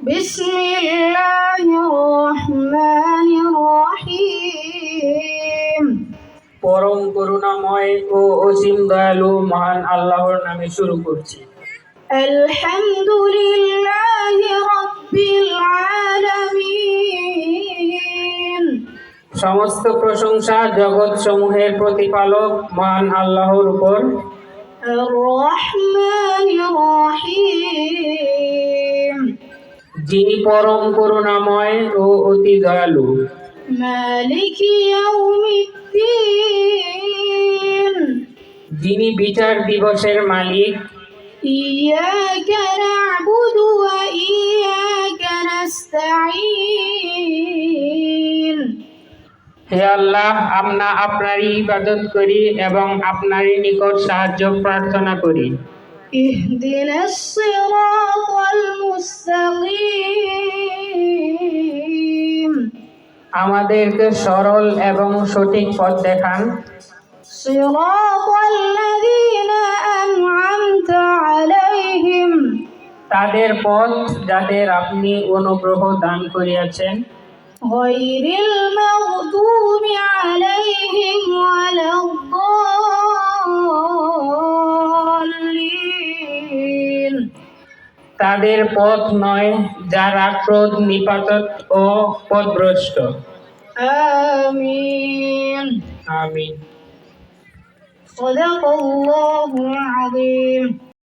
بسم الله الرحمن الرحيم পরম করুণাময় ও অসীম দয়ালু মহান আল্লাহর নামে শুরু করছি الحمد لله رب العالمين সমস্ত প্রশংসা জগৎ সমূহের প্রতিপালক মহান আল্লাহর উপর الرحمن যিনি পরম করুণাময় ও অতি দয়ালু। যিনি বিচার দিবসের মালিক। হে আল্লাহ আমরা আপনারই ইবাদত করি এবং আপনারই নিকট সাহায্য প্রার্থনা করি। ইহদিনাস সিরাতাল মুস আমাদেরকে সরল এবং সঠিক পথ দেখান। তাদের পথ যাদের আপনি অনুগ্রহ দান করিয়াছেন। হইরিল মা তাদের পথ নয় যারা ক্রোধ নিপাতক ও পথভ্রষ্ট آمين আমিন صدق الله العظيم